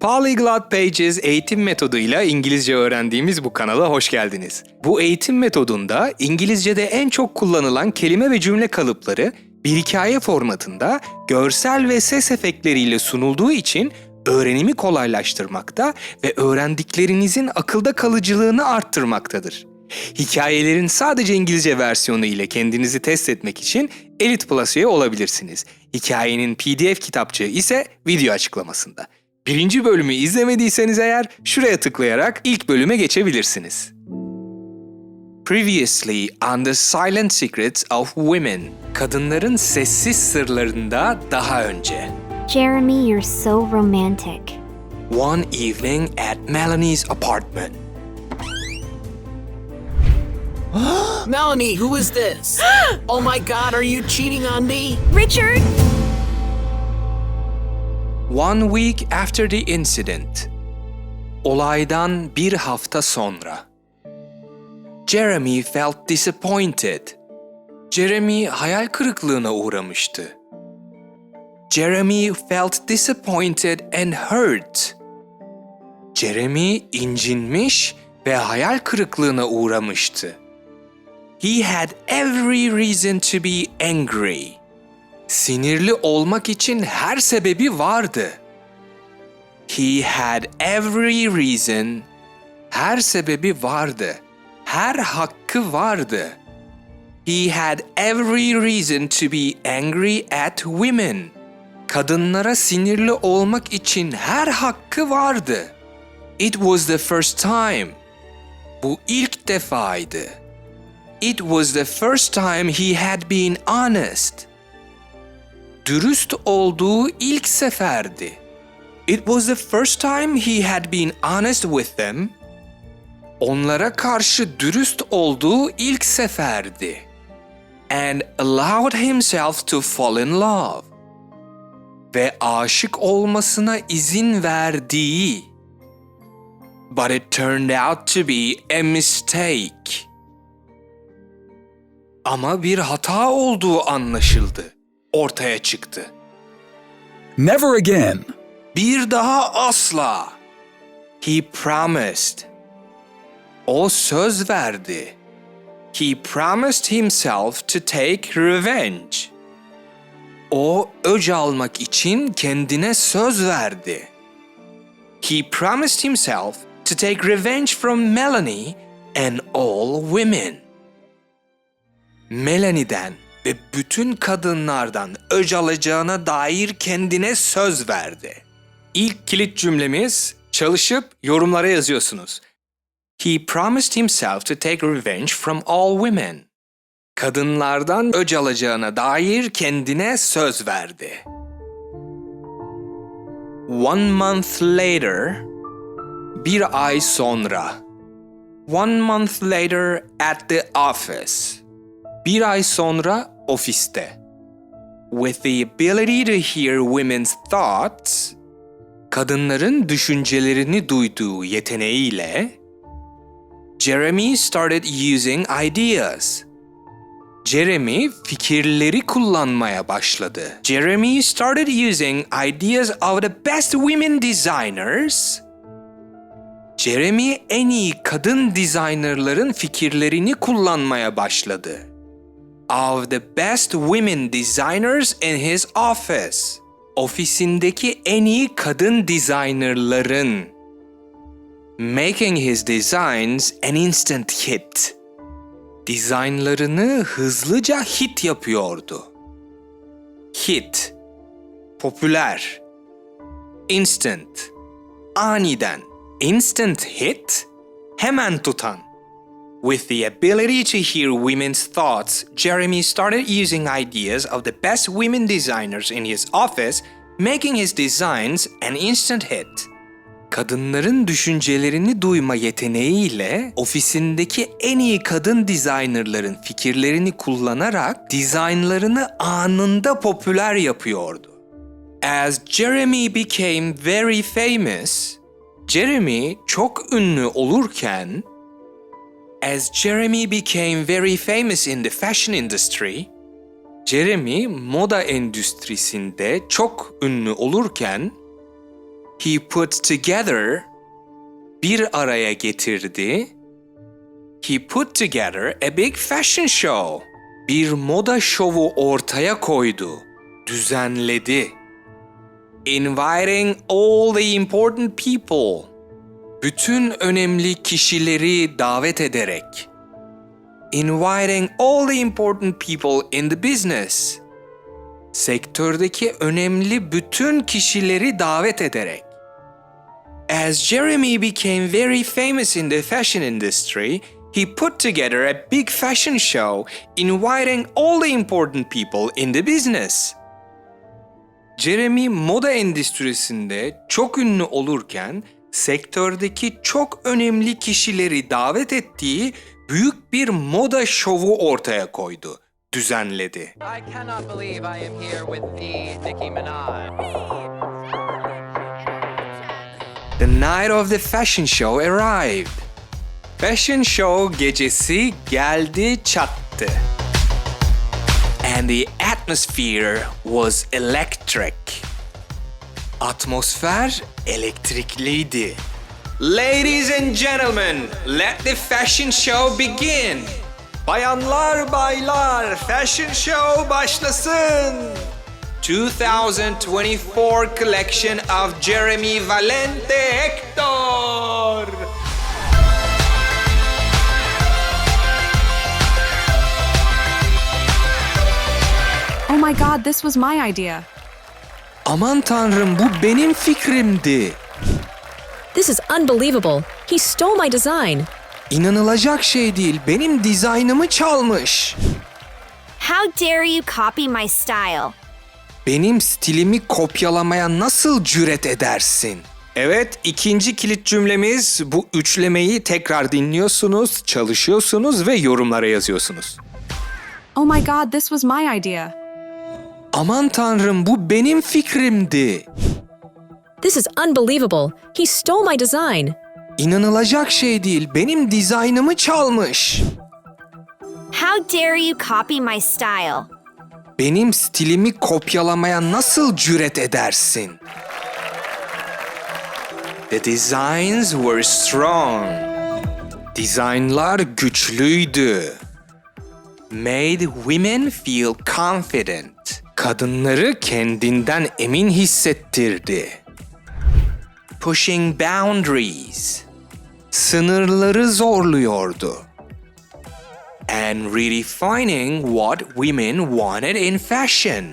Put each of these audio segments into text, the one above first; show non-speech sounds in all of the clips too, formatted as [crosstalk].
Polyglot Pages eğitim metoduyla İngilizce öğrendiğimiz bu kanala hoş geldiniz. Bu eğitim metodunda İngilizce'de en çok kullanılan kelime ve cümle kalıpları bir hikaye formatında görsel ve ses efektleriyle sunulduğu için öğrenimi kolaylaştırmakta ve öğrendiklerinizin akılda kalıcılığını arttırmaktadır. Hikayelerin sadece İngilizce versiyonu ile kendinizi test etmek için Elite Plus olabilirsiniz. Hikayenin PDF kitapçığı ise video açıklamasında. Birinci bölümü izlemediyseniz eğer şuraya tıklayarak ilk bölüme geçebilirsiniz. Previously on the Silent Secrets of Women. Kadınların sessiz sırlarında daha önce. Jeremy, you're so romantic. One evening at Melanie's apartment. [gasps] Melanie, who is this? [gasps] oh my god, are you cheating on me? Richard! One week after the incident. Olaydan bir hafta sonra. Jeremy felt disappointed. Jeremy hayal kırıklığına uğramıştı. Jeremy felt disappointed and hurt. Jeremy incinmiş ve hayal kırıklığına uğramıştı. He had every reason to be angry. Sinirli olmak için her sebebi vardı. He had every reason. Her sebebi vardı. Her hakkı vardı. He had every reason to be angry at women. Kadınlara sinirli olmak için her hakkı vardı. It was the first time. Bu ilk defaydı. It was the first time he had been honest dürüst olduğu ilk seferdi. It was the first time he had been honest with them. Onlara karşı dürüst olduğu ilk seferdi. And allowed himself to fall in love. Ve aşık olmasına izin verdiği. But it turned out to be a mistake. Ama bir hata olduğu anlaşıldı ortaya çıktı. Never again. Bir daha asla. He promised. O söz verdi. He promised himself to take revenge. O öc almak için kendine söz verdi. He promised himself to take revenge from Melanie and all women. Melanie'den ve bütün kadınlardan öc alacağına dair kendine söz verdi. İlk kilit cümlemiz çalışıp yorumlara yazıyorsunuz. He promised himself to take revenge from all women. Kadınlardan öc alacağına dair kendine söz verdi. One month later, bir ay sonra. One month later at the office. Bir ay sonra ofiste. With the ability to hear women's thoughts, kadınların düşüncelerini duyduğu yeteneğiyle Jeremy started using ideas. Jeremy fikirleri kullanmaya başladı. Jeremy started using ideas of the best women designers. Jeremy en iyi kadın designerların fikirlerini kullanmaya başladı of the best women designers in his office. Ofisindeki en iyi kadın designerların. Making his designs an instant hit. Dizaynlarını hızlıca hit yapıyordu. Hit. Popüler. Instant. Aniden. Instant hit. Hemen tutan. With the ability to hear women's thoughts, Jeremy started using ideas of the best women designers in his office, making his designs an instant hit. Kadınların düşüncelerini duyma yeteneğiyle ofisindeki en iyi kadın designerların fikirlerini kullanarak dizaynlarını anında popüler yapıyordu. As Jeremy became very famous, Jeremy çok ünlü olurken As Jeremy became very famous in the fashion industry, Jeremy moda endüstrisinde çok ünlü olurken He put together bir araya getirdi. He put together a big fashion show. Bir moda şovu ortaya koydu. Düzenledi. Inviting all the important people. Bütün önemli kişileri davet ederek. Inviting all the important people in the business. Sektördeki önemli bütün kişileri davet ederek. As Jeremy became very famous in the fashion industry, he put together a big fashion show inviting all the important people in the business. Jeremy moda endüstrisinde çok ünlü olurken sektördeki çok önemli kişileri davet ettiği büyük bir moda şovu ortaya koydu, düzenledi. The night of the fashion show arrived. Fashion show gecesi geldi çattı. And the atmosphere was electric. Atmosfer elektrikliydi. Ladies and gentlemen, let the fashion show begin. Bayanlar baylar, fashion show başlasın. 2024 collection of Jeremy Valente Hector. Oh my god, this was my idea. Aman tanrım bu benim fikrimdi. This is unbelievable. He stole my design. İnanılacak şey değil. Benim dizaynımı çalmış. How dare you copy my style? Benim stilimi kopyalamaya nasıl cüret edersin? Evet, ikinci kilit cümlemiz bu üçlemeyi tekrar dinliyorsunuz, çalışıyorsunuz ve yorumlara yazıyorsunuz. Oh my god, this was my idea. Aman tanrım bu benim fikrimdi. This is unbelievable. He stole my design. İnanılacak şey değil. Benim dizaynımı çalmış. How dare you copy my style? Benim stilimi kopyalamaya nasıl cüret edersin? The designs were strong. Dizaynlar güçlüydü. Made women feel confident. Kadınları kendinden emin hissettirdi. Pushing boundaries. Sınırları zorluyordu and redefining what women wanted in fashion.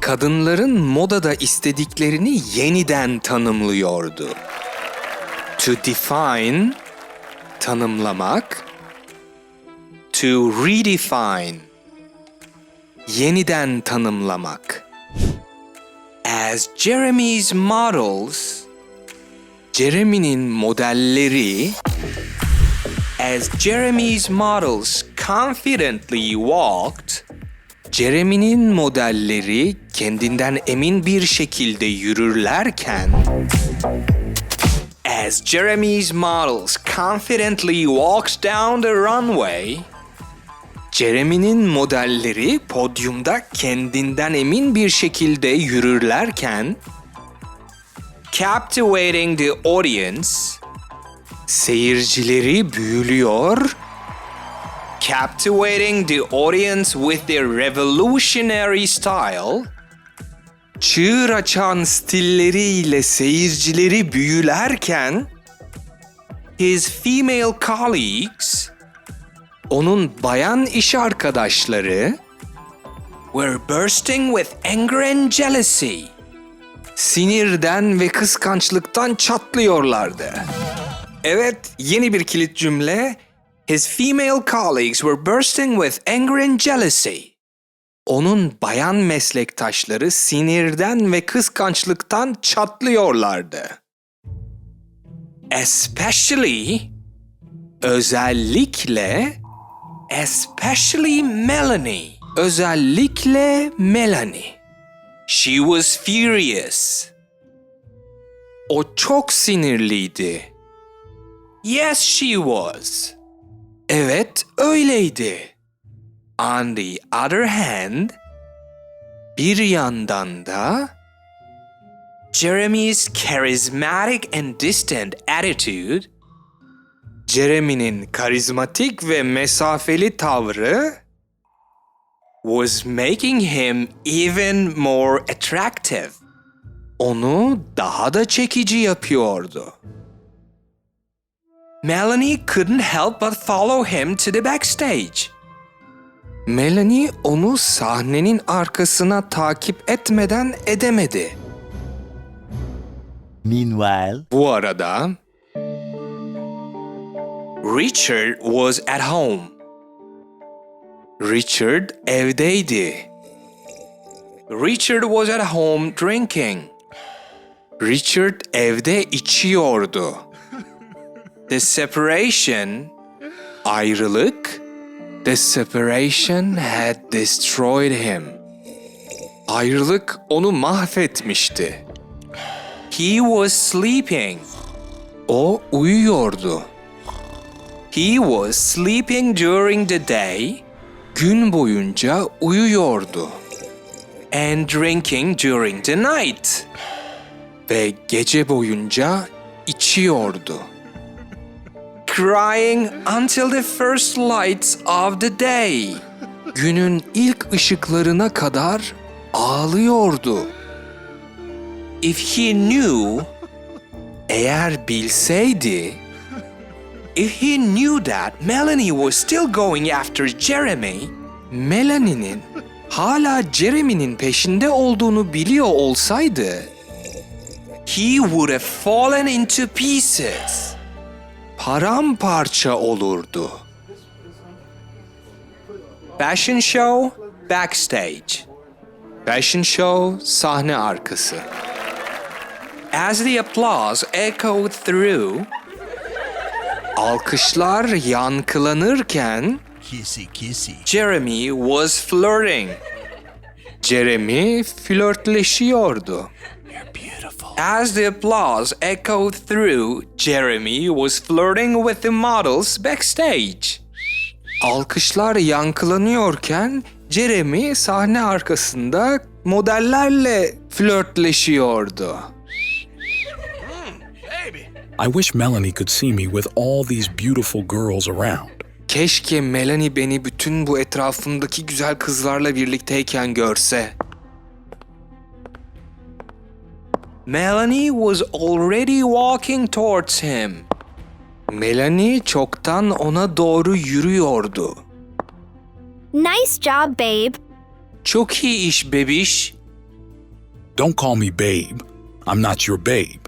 Kadınların modada istediklerini yeniden tanımlıyordu. To define, tanımlamak. To redefine, yeniden tanımlamak. As Jeremy's models, Jeremy'nin modelleri As Jeremy's models confidently walked, Jeremy'nin modelleri kendinden emin bir şekilde yürürlerken, As Jeremy's models confidently walked down the runway, Jeremy'nin modelleri podyumda kendinden emin bir şekilde yürürlerken, captivating the audience, seyircileri büyülüyor, captivating the audience with their revolutionary style, çığır açan stilleriyle seyircileri büyülerken, his female colleagues, onun bayan iş arkadaşları, were bursting with anger and jealousy. Sinirden ve kıskançlıktan çatlıyorlardı. Evet, yeni bir kilit cümle. His female colleagues were bursting with anger and jealousy. Onun bayan meslektaşları sinirden ve kıskançlıktan çatlıyorlardı. Especially, özellikle, especially Melanie, özellikle Melanie. She was furious. O çok sinirliydi. Yes, she was. Evet, öyleydi. On the other hand, bir yandan da Jeremy's charismatic and distant attitude, Jeremy'nin karizmatik ve mesafeli tavrı was making him even more attractive. Onu daha da çekici yapıyordu. Melanie couldn't help but follow him to the backstage. Melanie onu sahnenin arkasına takip etmeden edemedi. Meanwhile, Bu arada Richard was at home. Richard evdeydi. Richard was at home drinking. Richard evde içiyordu. The separation, ayrılık, the separation had destroyed him. Ayrılık onu mahvetmişti. He was sleeping. O uyuyordu. He was sleeping during the day. Gün boyunca uyuyordu. And drinking during the night. Ve gece boyunca içiyordu. Crying until the first lights of the day. Günün ilk ışıklarına kadar ağlıyordu. If he knew, eğer bilseydi, if he knew that Melanie was still going after Jeremy, Melanie'nin hala Jeremy'nin peşinde olduğunu biliyor olsaydı, he would have fallen into pieces. Paramparça olurdu. Fashion show, backstage. Fashion show, sahne arkası. As the applause echoed through, alkışlar yankılanırken kissy kissy. Jeremy was flirting. Jeremy flörtleşiyordu. As the applause echoed through, Jeremy was flirting with the models backstage. Alkışlar yankılanıyorken Jeremy sahne arkasında modellerle flörtleşiyordu. I wish Melanie could see me with all these beautiful girls around. Keşke Melanie beni bütün bu etrafımdaki güzel kızlarla birlikteyken görse. Melanie was already walking towards him. Melanie çoktan ona doğru yürüyordu. Nice job, babe. Çok iyi iş bebiş. Don't call me babe. I'm not your babe.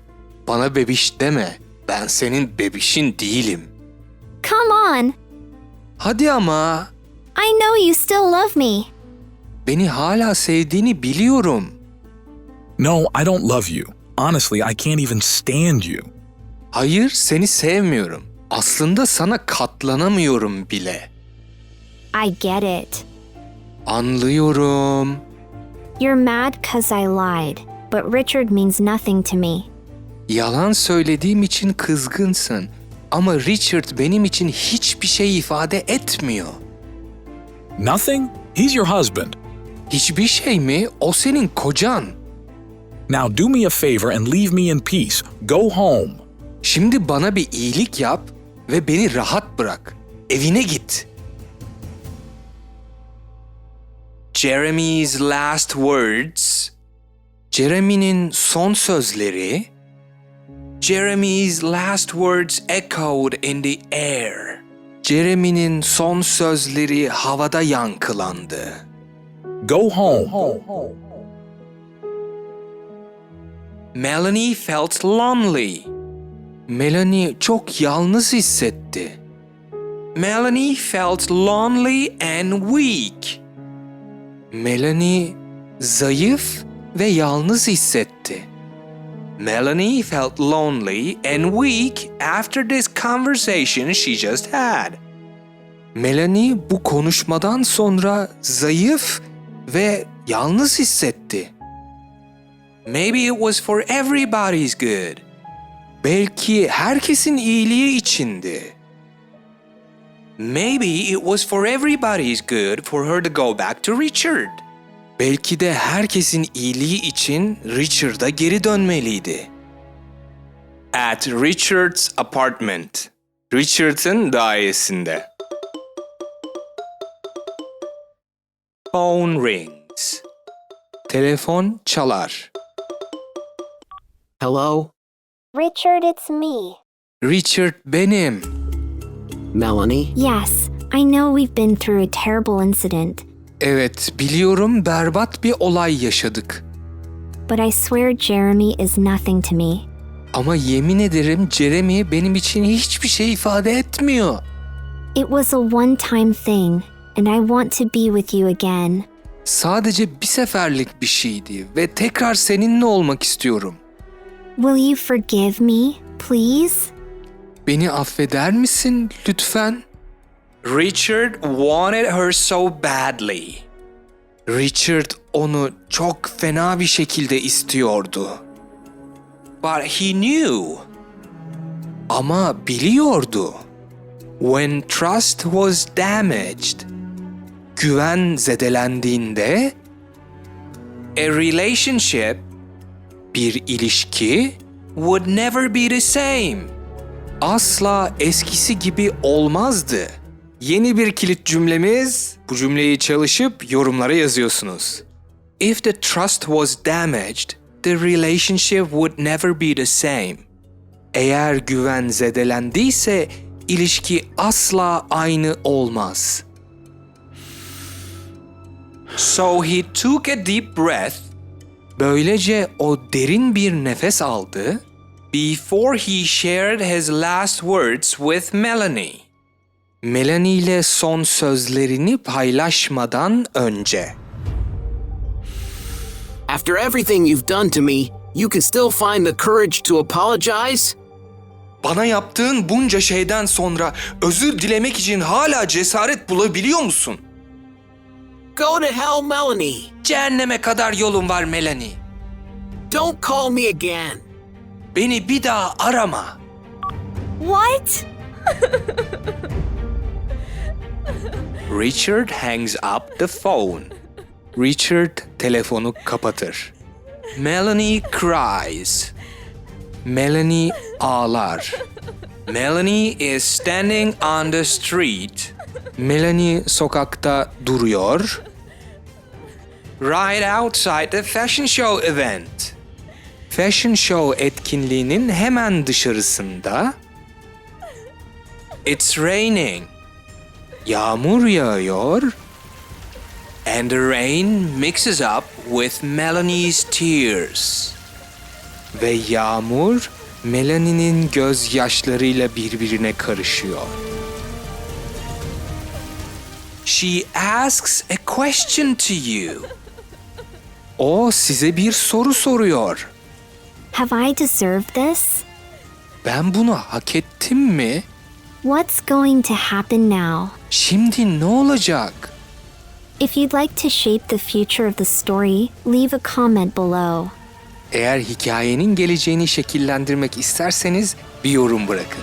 Bana bebiş deme. Ben senin bebişin değilim. Come on. Hadi ama I know you still love me. beni hala sevdiğini biliyorum. No, I don't love you. Honestly, I can't even stand you. Hayır, seni sevmiyorum. Aslında sana katlanamıyorum bile. I get it. Anlıyorum. You're mad cause I lied, but Richard means nothing to me. Yalan söylediğim için kızgınsın. Ama Richard benim için hiçbir şey ifade etmiyor. Nothing? He's your husband. Hiçbir şey mi? O senin kocan. Now do me a favor and leave me in peace. Go home. Şimdi bana bir iyilik yap ve beni rahat bırak. Evine git. Jeremy's last words. Jeremy'nin son sözleri. Jeremy's last words echoed in the air. Jeremy'nin son sözleri havada yankılandı. Go home. Melanie felt lonely. Melanie çok yalnız hissetti. Melanie felt lonely and weak. Melanie zayıf ve yalnız hissetti. Melanie felt lonely and weak after this conversation she just had. Melanie bu konuşmadan sonra zayıf ve yalnız hissetti. Maybe it was for everybody's good. Belki herkesin iyiliği içindi. Maybe it was for everybody's good for her to go back to Richard. Belki de herkesin iyiliği için Richard'a geri dönmeliydi. At Richard's apartment. Richard'ın dairesinde. Phone rings. Telefon çalar. Hello? Richard, it's me. Richard benim. Melanie? Yes, I know we've been through a terrible incident, Evet, biliyorum berbat bir olay yaşadık. but I swear Jeremy is nothing to me. Ama yemin ederim Jeremy benim için hiçbir şey ifade etmiyor. It was a one time thing, and I want to be with you again. Sadece bir seferlik bir şeydi ve tekrar seninle olmak istiyorum. Will you forgive me, please? Beni affeder misin lütfen? Richard wanted her so badly. Richard onu çok fena bir şekilde istiyordu. But he knew. Ama biliyordu. When trust was damaged, güven zedelendiğinde a relationship, bir ilişki would never be the same asla eskisi gibi olmazdı. Yeni bir kilit cümlemiz. Bu cümleyi çalışıp yorumlara yazıyorsunuz. If the trust was damaged, the relationship would never be the same. Eğer güven zedelendiyse ilişki asla aynı olmaz. So he took a deep breath. Böylece o derin bir nefes aldı before he shared his last words with Melanie. Melanie ile son sözlerini paylaşmadan önce. After everything you've done to me, you can still find the courage to apologize? Bana yaptığın bunca şeyden sonra özür dilemek için hala cesaret bulabiliyor musun? Go to hell, Melanie. Cehenneme kadar yolun var Melanie. Don't call me again. Beni bir daha arama. What? [laughs] Richard hangs up the phone. Richard telefonu kapatır. Melanie cries. Melanie ağlar. Melanie is standing on the street. Melanie sokakta duruyor. Right outside the fashion show event. Fashion show etkinliğinin hemen dışarısında. It's raining. Yağmur yağıyor. And the rain mixes up with Melanie's tears. Ve yağmur Melanie'nin gözyaşlarıyla birbirine karışıyor. She asks a question to you. O size bir soru soruyor. Have I deserved this? Ben bunu hak ettim mi? What's going to happen now? Şimdi ne olacak? If you'd like to shape the future of the story, leave a comment below. Eğer hikayenin geleceğini şekillendirmek isterseniz bir yorum bırakın.